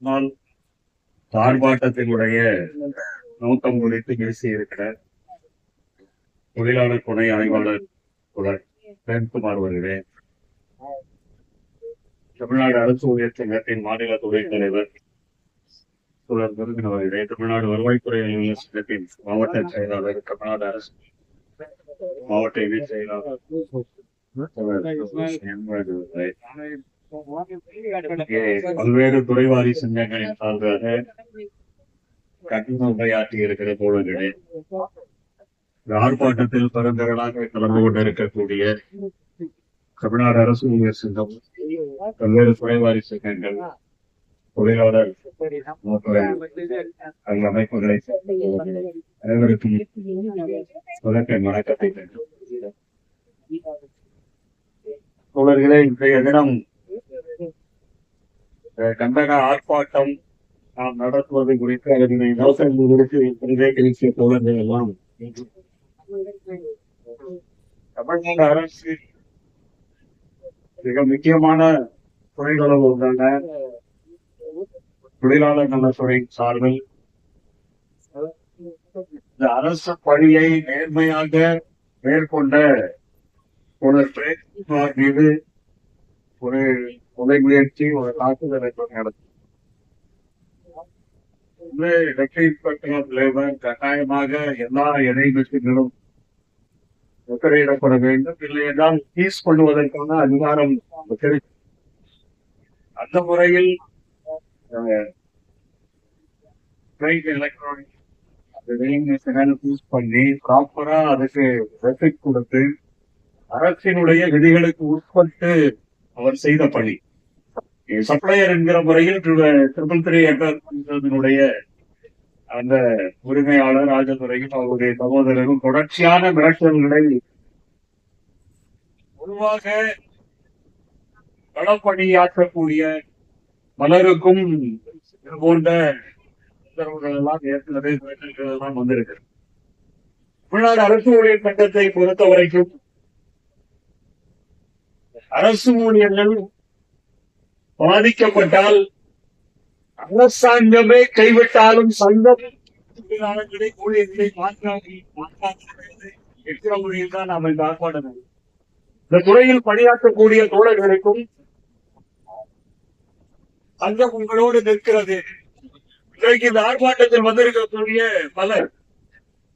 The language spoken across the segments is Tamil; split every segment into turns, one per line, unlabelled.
நாள் ஆர்ப்பாட்டத்தினுடைய நோக்கம் குறித்து பேசியிருக்கிற தொழிலாளர் துணை ஆய்வாளர் பிரேம்குமார் வருகிறேன் தமிழ்நாடு அரசு ஊழியர் சங்கத்தின் மாநில துறை தலைவர் சுழல் முருகன் அவர்களே தமிழ்நாடு வருவாய்த்துறை அலுவலர் சங்கத்தின் மாவட்ட செயலாளர் தமிழ்நாடு அரசு மாவட்ட இணை செயலாளர் பல்வேறு துறைவாரி சங்கங்களின் சார்பாக கட்டண உரையாற்றி இருக்கிற தோழர்களே இந்த ஆர்ப்பாட்டத்தில் பெருந்திரளாக கலந்து கொண்டிருக்கக்கூடிய தமிழ்நாடு அரசு ஊழியர் சங்கம் பல்வேறு துறைவாரி சங்கங்கள் தொழிலாளர் அமைப்புகளை அனைவருக்கும் முதற்கண் வணக்கத்தை தோழர்களே இன்றைய தினம் கண்டன ஆர்ப்பாட்டம் நாம் நடத்துவது குறித்து அதனை நோக்கம் குறித்து இப்பொழுதே தோழர்கள் எல்லாம் தமிழ்நாடு அரசு மிக முக்கியமான துறைகளும் உள்ளன தொழிலாளர் நலத்துறை சார்பில் இந்த அரசு பணியை நேர்மையாக மேற்கொண்ட ஒரு மீது ஒரு உதை முயற்சி ஒரு தாக்குதலை நடத்தும். வந்து இன்ஸ்பெக்டர் ஆஃப் லேபர் கட்டாயமாக எல்லா இடைவெட்டுகளும் முத்திரையிடப்பட வேண்டும் இல்லை என்றால் பீஸ் பண்ணுவதற்கான அதிகாரம் அந்த முறையில் எலக்ட்ரானிக் பீஸ் பண்ணி ப்ராப்பரா அதுக்கு கொடுத்து அரசினுடைய விதிகளுக்கு உட்பட்டு அவர் செய்த பணி. சப்ளையர் என்கிற முறையில் ட்ரிபிள் த்ரீ என்டர்பிரைசனுடைய அந்த உரிமையாளர் ராஜதுரையும் அவருடைய சகோதரரும் தொடர்ச்சியான மிரட்டல்களை பொதுவாக களப்பணியாற்றக்கூடிய பலருக்கும் இது போன்ற உத்தரவுகள் எல்லாம் ஏற்கனவே மிரட்டல்கள் எல்லாம் வந்திருக்கு தமிழ்நாடு அரசு ஊழியர் சட்டத்தை பொறுத்த வரைக்கும் அரசு ஊழியர்கள் பாதிக்கப்பட்டால் அரசாங்கமே கைவிட்டாலும் சங்கம். தொழிலாளர்களை ஊழியர்களை மாற்றாது என்கிற முறையில் தான் நாம் இந்த ஆர்ப்பாட்டம் இந்த துறையில் பணியாற்றக்கூடிய தோழர்களுக்கும் சங்கம் உங்களோடு நிற்கிறது. இன்றைக்கு இந்த ஆர்ப்பாட்டத்தில் வந்திருக்கக்கூடிய பலர்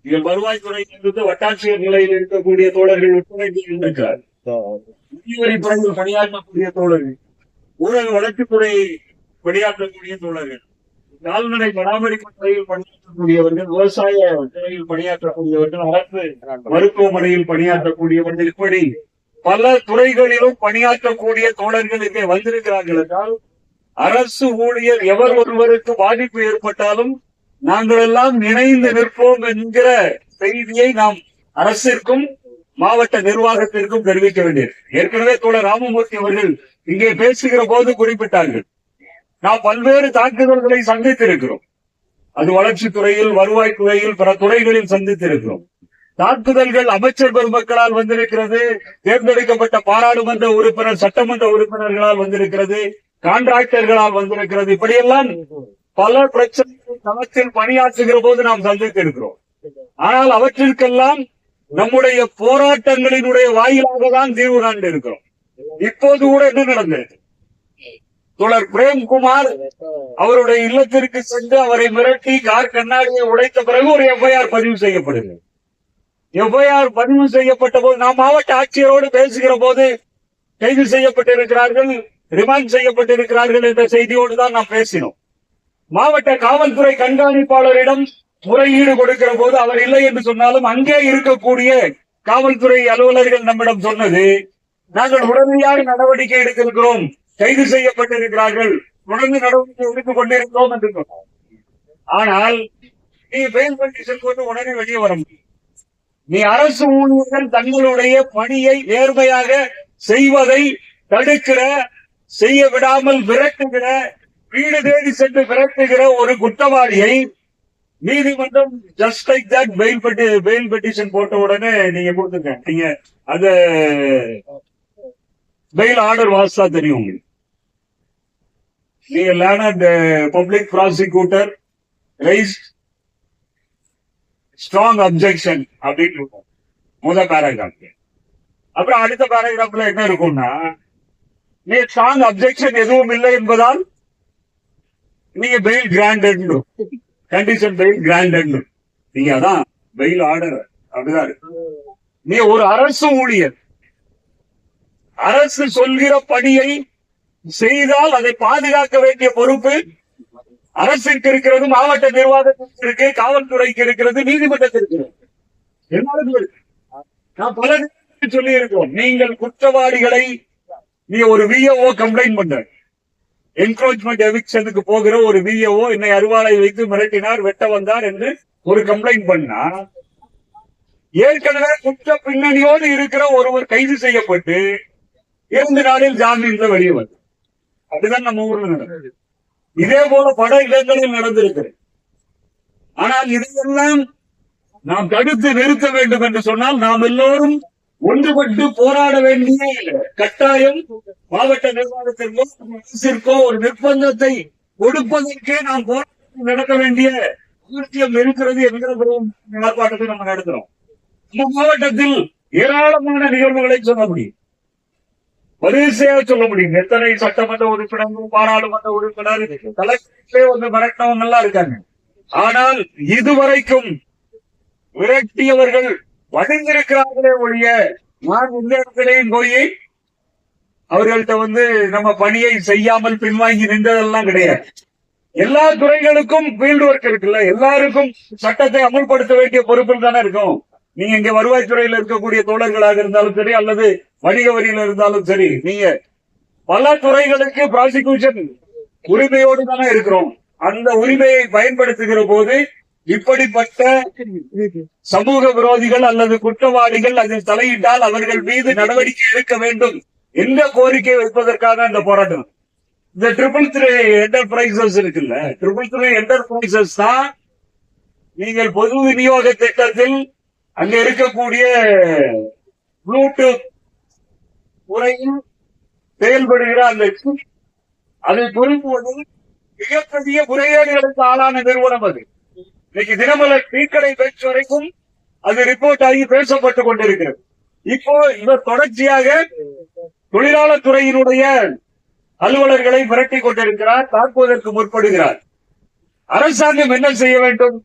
இதில் வருவாய்த்துறை இருந்து வட்டாட்சியர் நிலையில் இருக்கக்கூடிய தோழர்கள் உட்பட இருக்கிறார் பணியாற்றக்கூடிய தோழர்கள். ஊரக வளர்ச்சித்துறை பணியாற்றக்கூடிய தோழர்கள் கால்நடை பராமரிப்பு துறையில் பணியாற்றக்கூடியவர்கள் விவசாய துறையில் பணியாற்றக்கூடியவர்கள் அரசு மருத்துவமனையில் பணியாற்றக்கூடியவர்கள் இப்படி பல துறைகளிலும் பணியாற்றக்கூடிய தோழர்கள் இங்கே வந்திருக்கிறார்கள் என்றால் அரசு ஊழியர் எவர் ஒருவருக்கு பாதிப்பு ஏற்பட்டாலும் நாங்கள் எல்லாம் இணைந்து நிற்போம் என்கிற செய்தியை நாம் அரசிற்கும் மாவட்ட நிர்வாகத்திற்கும் தெரிவிக்க வேண்டியது ஏற்கனவே தோழர் ராமமூர்த்தி அவர்கள் இங்கே பேசுகிற போது குறிப்பிட்டார்கள். நாம் பல்வேறு தாக்குதல்களை சந்தித்திருக்கிறோம். அது வளர்ச்சித்துறையில் வருவாய் துறையில் பிற துறைகளில் சந்தித்திருக்கிறோம். தாக்குதல்கள் அமைச்சர் பெருமக்களால் வந்திருக்கிறது தேர்ந்தெடுக்கப்பட்ட பாராளுமன்ற உறுப்பினர் சட்டமன்ற உறுப்பினர்களால் வந்திருக்கிறது கான்ட்ராக்டர்களால் வந்திருக்கிறது. இப்படியெல்லாம் பல பிரச்சனைகள் களத்தில் பணியாற்றுகிற போது நாம் சந்தித்திருக்கிறோம். ஆனால் அவற்றிற்கெல்லாம் நம்முடைய போராட்டங்களினுடைய வாயிலாக தான் தீர்வு காண்டு இருக்கிறோம் இப்போது கூட என்ன நடந்தது? தொடர் பிரேம்குமார் அவருடைய இல்லத்திற்கு சென்று அவரை மிரட்டி கார் கண்ணாடியை உடைத்த பிறகு ஒரு எஃப்ஐஆர் பதிவு செய்யப்படுகிறது. எஃப்ஐஆர் பதிவு செய்யப்பட்ட போது நாம் மாவட்ட ஆட்சியரோடு பேசுகிற போது கைது செய்யப்பட்டிருக்கிறார்கள் ரிமாண்ட் செய்யப்பட்டிருக்கிறார்கள் என்ற செய்தியோடு தான் நாம் பேசினோம். மாவட்ட காவல்துறை கண்காணிப்பாளரிடம் முறையீடு கொடுக்கிற போது அவர் இல்லை என்று சொன்னாலும் அங்கே இருக்கக்கூடிய காவல்துறை அலுவலர்கள் நம்மிடம் சொன்னது நாங்கள் உடனடியாக நடவடிக்கை எடுத்திருக்கிறோம் கைது செய்யப்பட்டிருக்கிறார்கள் தொடர்ந்து நடவடிக்கை எடுத்துக் கொண்டிருக்கிறோம் என்று சொன்னார். ஆனால் நீ பெயில் கண்டிஷன் கொண்டு உடனே வெளியே வர முடியும் நீ அரசு ஊழியர்கள் தங்களுடைய பணியை நேர்மையாக செய்வதை தடுக்கிற செய்ய விடாமல் விரட்டுகிற வீடு தேடி சென்று விரட்டுகிற ஒரு குற்றவாளியை நீதிமன்றம் just like that bail petty bail petition போட்ட உடனே நீங்க கொடுத்துருங்க. நீங்க அது பெயில் ஆர்டர் வாசா தெரியும் உங்களுக்கு. நீங்க learned public prosecutor raise strong objection அப்படின்னு இருக்கும். முத பேராகிராஃப் அப்புறம் அடுத்த பேராகிராஃப்ல என்ன இருக்கும்னா நீ ஸ்ட்ராங் அப்ஜெக்ஷன் எதுவும் இல்லை என்பதால் நீங்க bail granted condition bail granted நீங்க அதான் பெயில் ஆர்டர் அப்படிதான் இருக்கு. நீ ஒரு அரசு ஊழியர். அரசு சொல்கிற பணியை செய்தால் அதை பாதுகாக்க வேண்டிய பொறுப்பு அரசிற்கு இருக்கிறது மாவட்ட நிர்வாகத்திற்கு இருக்கு காவல்துறைக்கு இருக்கிறது நீதிமன்றத்திற்கு இருக்கிறது. நான் பல சொல்லி இருக்கோம் நீங்கள் குற்றவாளிகளை நீ ஒரு விஓ கம்ப்ளைண்ட் பண்ற. என்க்ரோச்மெண்ட் எவிக்ஷனுக்கு போகிற ஒரு விஏஓ என்னை அருவாளை வைத்து மிரட்டினார் வெட்ட வந்தார் என்று ஒரு கம்ப்ளைண்ட் பண்ணா ஏற்கனவே குற்ற பின்னணியோடு இருக்கிற ஒருவர் கைது செய்யப்பட்டு இரண்டு நாளில் ஜாமீன்ல வெளியே வந்து அதுதான் நம்ம ஊர்ல நடந்தது. இதே போல பல இடங்களில் நடந்திருக்கிறது ஆனால் இதையெல்லாம் நாம் தடுத்து நிறுத்த வேண்டும் என்று சொன்னால் நாம் எல்லோரும் ஒன்றுபட்டு போராட வேண்டிய கட்டாயம் மாவட்ட நிர்வாகத்திற்கோ அரசிற்கோ ஒரு நிர்பந்தத்தை கொடுப்பதற்கே நாம் போராட்டம் நடக்க வேண்டிய அவசியம் இருக்கிறது என்கிற ஒரு ஆர்ப்பாட்டத்தை நம்ம நடத்துறோம் இந்த மாவட்டத்தில் ஏராளமான நிகழ்வுகளை சொல்ல முடியும். வரிசையா சொல்ல முடியும். எத்தனை சட்டமன்ற உறுப்பினர்கள் பாராளுமன்ற உறுப்பினர் கலெக்டரே வந்து மிரட்டவங்க எல்லாம் இருக்காங்க. ஆனால் இதுவரைக்கும் விரட்டியவர்கள் வடிந்திருக்கிறார்களே ஒழிய நான் இந்த இடத்திலையும் போய் அவர்கள்ட்ட வந்து நம்ம பணியை செய்யாமல் பின்வாங்கி நின்றதெல்லாம் கிடையாது. எல்லா துறைகளுக்கும் ஃபீல்டு ஒர்க் இருக்குல்ல எல்லாருக்கும் சட்டத்தை அமல்படுத்த வேண்டிய பொறுப்பில் தானே இருக்கும். நீங்க இங்க வருவாய்த்துறையில இருக்கக்கூடிய தோழர்களாக இருந்தாலும் சரி அல்லது வணிக வரியில இருந்தாலும் சரி நீங்க பல துறைகளுக்கு ப்ராசிக்யூஷன் உரிமையோடு தானே இருக்கிறோம். அந்த உரிமையை பயன்படுத்துகிற போது இப்படிப்பட்ட சமூக விரோதிகள் அல்லது குற்றவாளிகள் அதில் தலையிட்டால் அவர்கள் மீது நடவடிக்கை எடுக்க வேண்டும் என்ற கோரிக்கை வைப்பதற்காக அந்த போராட்டம். இந்த ட்ரிபிள் த்ரீ என்டர்பிரைசஸ் இருக்குல்ல. ட்ரிபிள் த்ரீ என்டர்பிரைசஸ் தான் நீங்கள் பொது விநியோக திட்டத்தில் அங்க இருக்கக்கூடிய ப்ளூடூத் முறையில் செயல்படுகிற அந்த அதை பொறுப்புவதில் மிகப்பெரிய முறைகேடுகளுக்கு ஆளான நிறுவனம் அது. இன்னைக்கு தினமலர் டீக்கடை பேச்சு வரைக்கும் அது ரிப்போர்ட் ஆகி பேசப்பட்டுக் கொண்டிருக்கிறது. இப்போ இவர் தொடர்ச்சியாக தொழிலாளர் துறையினுடைய அலுவலர்களை மிரட்டிக் கொண்டிருக்கிறார் தாக்குவதற்கு முற்படுகிறார். அரசாங்கம் என்ன செய்ய வேண்டும்?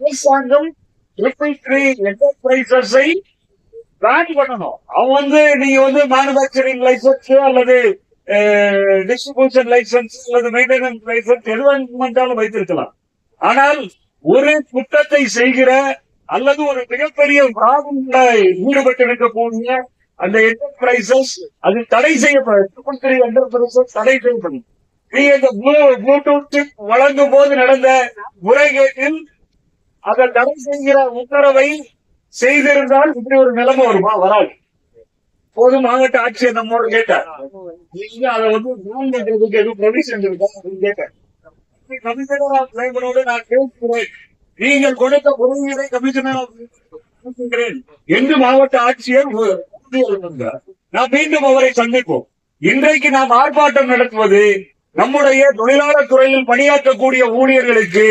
அரசாங்கம் என்டர்பிரைசஸை பேன் பண்ணணும். அவன் வந்து நீங்க வந்து மேனுபேக்சரிங் லைசன்ஸ் அல்லது டிஸ்ட்ரிபியூஷன் லைசன்ஸ் அல்லது மெயின்டெனன்ஸ் லைசன்ஸ் எது வேண்டுமென்றாலும் வைத்திருக்கலாம். ஆனால் ஒரு குற்றத்தை செய்கிற அல்லது ஒரு மிகப்பெரிய பிராபம்ல ஈடுபட்டு அந்த என்டர்பிரைசஸ் அது தடை செய்யப்படும் என்டர்பிரைசஸ் தடை செய்யப்படும். நீ இந்த ப்ளூடூத் வழங்கும் போது நடந்த முறைகேட்டில் அதை தடை செய்கிற உத்தரவை செய்திருந்தால் இப்படி ஒரு நிலைமை வருமா? வராது. போது மாவட்ட ஆட்சியர் நம்மோடு கேட்டார். நீங்க அதை வந்து எதுவும் ப்ரொவிஷன் இருக்கா அப்படின்னு கேட்டார். கமிஷனர் ஆஃப் லேபரோடு நான் கேட்கிறேன் நீங்கள் கொடுத்த முறையீடை கமிஷனர் ஆஃப் என்று மாவட்ட ஆட்சியர் நாம் மீண்டும் அவரை சந்திப்போம். இன்றைக்கு நாம் ஆர்ப்பாட்டம் நடத்துவது நம்முடைய தொழிலாளர் துறையில் பணியாற்றக்கூடிய ஊழியர்களுக்கு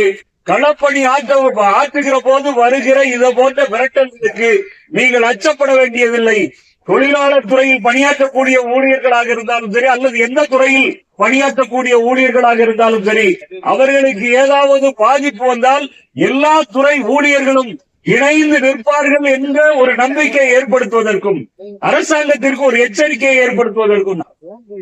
களப்பணி ஆற்ற ஆற்றுகிற போது வருகிற இதை போன்ற மிரட்டல்களுக்கு நீங்கள் அச்சப்பட வேண்டியதில்லை. தொழிலாளர் துறையில் பணியாற்றக்கூடிய ஊழியர்களாக இருந்தாலும் சரி அல்லது எந்த துறையில் பணியாற்றக்கூடிய ஊழியர்களாக இருந்தாலும் சரி அவர்களுக்கு ஏதாவது பாதிப்பு வந்தால் எல்லா துறை ஊழியர்களும் இணைந்து நிற்பார்கள் என்ற ஒரு நம்பிக்கையை ஏற்படுத்துவதற்கும் அரசாங்கத்திற்கு ஒரு எச்சரிக்கையை ஏற்படுத்துவதற்கும்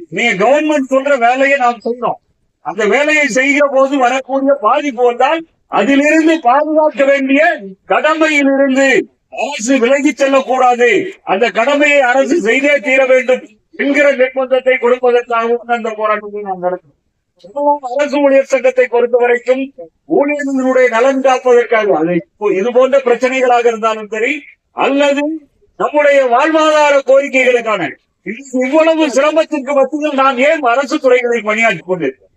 நீங்க கவர்மெண்ட் சொல்ற வேலையை நாம் சொன்னோம் அந்த வேலையை செய்கிற போது வரக்கூடிய பாதிப்பு வந்தால் அதிலிருந்து பாதுகாக்க வேண்டிய கடமையிலிருந்து அரசு விலகிச் செல்லக்கூடாது. அந்த கடமையை அரசு செய்தே தீர வேண்டும் என்கிற நிர்பந்தத்தை கொடுப்பதற்காகவும் அந்த போராட்டத்தை நாம் நடத்தும் அரசு ஊழியர் சங்கத்தை பொறுத்த வரைக்கும் ஊழியர்களுடைய நலன் காப்பதற்காக இப்போ இது போன்ற பிரச்சனைகளாக இருந்தாலும் சரி அல்லது நம்முடைய வாழ்வாதார கோரிக்கைகளுக்கான இது இவ்வளவு சிரமத்திற்கு மத்தியில் நான் ஏன் அரசு துறைகளில் பணியாற்றிக் கொண்டிருக்கிறேன்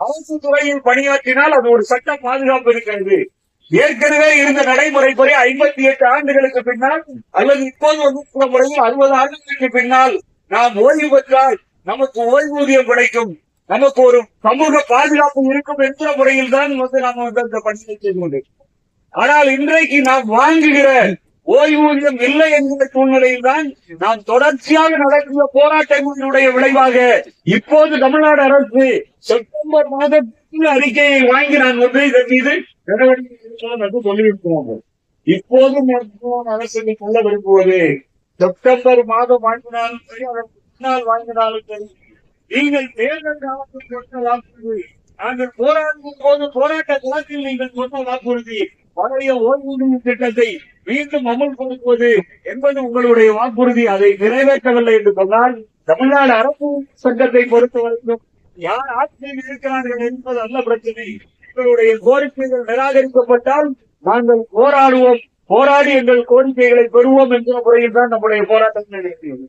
அரசு துறையில் பணியாற்றினால் அது ஒரு சட்ட பாதுகாப்பு இருக்கிறது. ஏற்கனவே இருந்த நடைமுறைப்படி ஐம்பத்தி எட்டு ஆண்டுகளுக்கு பின்னால் அல்லது இப்போது வந்து முறையில் அறுபது ஆண்டுகளுக்கு பின்னால் நாம் ஓய்வு பெற்றால் நமக்கு ஓய்வூதியம் கிடைக்கும். நமக்கு ஒரு சமூக பாதுகாப்பு இருக்கும் என்ற முறையில் தான் வந்து நாம வந்து அந்த பணியை செய்து கொண்டு ஆனால் இன்றைக்கு நாம் வாங்குகிற ஓய்வூதியம் இல்லை என்கிற சூழ்நிலையில் தான் நாம் தொடர்ச்சியாக நடக்கிற போராட்டங்களினுடைய விளைவாக இப்போது தமிழ்நாடு அரசு செப்டம்பர் மாதத்தில் அறிக்கையை வாங்கி நான் வந்து இதன் மீது நடவடிக்கை எடுக்கலாம் என்று சொல்லியிருக்கிறோம் இப்போது அரசு சொல்ல விரும்புவது செப்டம்பர் மாதம் வாங்கினாலும் சரி அதற்கு முன்னால் வாங்கினாலும் சரி. நீங்கள் தேர்தல் காலத்தில் சொன்ன வாக்குறுதி நாங்கள் போராடும் போது போராட்ட காலத்தில் நீங்கள் சொன்ன வாக்குறுதி பழைய ஓய்வூதிய திட்டத்தை மீண்டும் அமல்படுத்துவது என்பது உங்களுடைய வாக்குறுதி. அதை நிறைவேற்றவில்லை என்று சொன்னால் தமிழ்நாடு அரசு சங்கத்தை பொறுத்தவரைக்கும் யார் ஆட்சியில் இருக்கிறார்கள் என்பது அல்ல பிரச்சனை. எங்களுடைய கோரிக்கைகள் நிராகரிக்கப்பட்டால் நாங்கள் போராடுவோம். போராடி எங்கள் கோரிக்கைகளை பெறுவோம் என்கிற முறையில் தான் நம்முடைய போராட்டம் நடத்தியது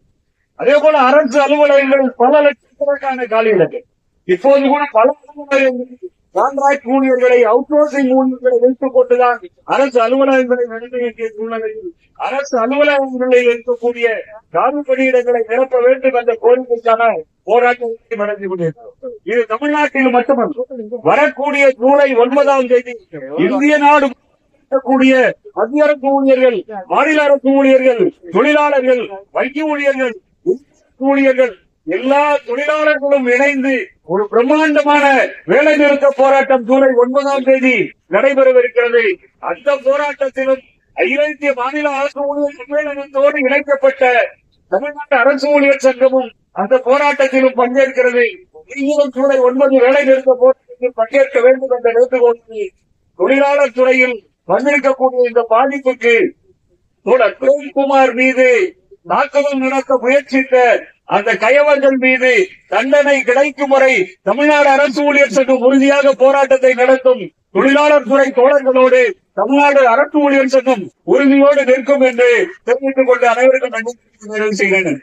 அதே போல அரசு அலுவலகங்கள் பல லட்சக்கணக்கான காலியிடங்கள். இப்போது கூட பல அலுவலகங்கள் கான்ட்ராக்ட் ஊழியர்களை அவுட்சோர்சிங் ஊழியர்களை வைத்துக் கொண்டுதான் அரசு அலுவலகங்களை நடத்த சூழ்நிலையில் அரசு அலுவலகங்களில் இருக்கக்கூடிய காலி பணியிடங்களை நிரப்ப வேண்டும் என்ற கோரிக்கைக்கான போராட்டத்தை நடத்தி கொண்டிருக்கிறோம். இது தமிழ்நாட்டில் மட்டுமல்ல வரக்கூடிய ஜூலை ஒன்பதாம் தேதி இந்திய நாடு கூடிய மத்திய அரசு ஊழியர்கள் மாநில அரசு ஊழியர்கள் தொழிலாளர்கள் வங்கி ஊழியர்கள் ஊழியர்கள் எல்லா தொழிலாளர்களும் இணைந்து ஒரு பிரம்மாண்டமான வேலை நிறுத்த போராட்டம் ஜூலை ஒன்பதாம் தேதி நடைபெறவிருக்கிறது. அந்த போராட்டத்திலும் அகில இந்திய மாநில அரசு ஊழியர் சம்மேளனத்தோடு இணைக்கப்பட்ட தமிழ்நாட்டு அரசு ஊழியர் சங்கமும் அந்த போராட்டத்திலும் பங்கேற்கிறது. நீங்களும் ஜூலை ஒன்பது வேலை நிறுத்த போராட்டத்தில் பங்கேற்க வேண்டும் என்ற வேண்டுகோளை தொழிலாளர் துறையில் வந்திருக்கக்கூடிய இந்த பாதிப்புக்கு தோழர் பிரேம்குமார் மீது தாக்குதல் நடத்த முயற்சித்த அந்த கயவர்கள் மீது தண்டனை கிடைக்கும் வரை தமிழ்நாடு அரசு ஊழியர் சங்கம் உறுதியாக போராட்டத்தை நடத்தும் தொழிலாளர் துறை தோழர்களோடு தமிழ்நாடு அரசு ஊழியர் சங்கம் உறுதியோடு நிற்கும் என்று தெரிவித்துக் கொண்டு அனைவருக்கும் நன்றி செய்கிறேன்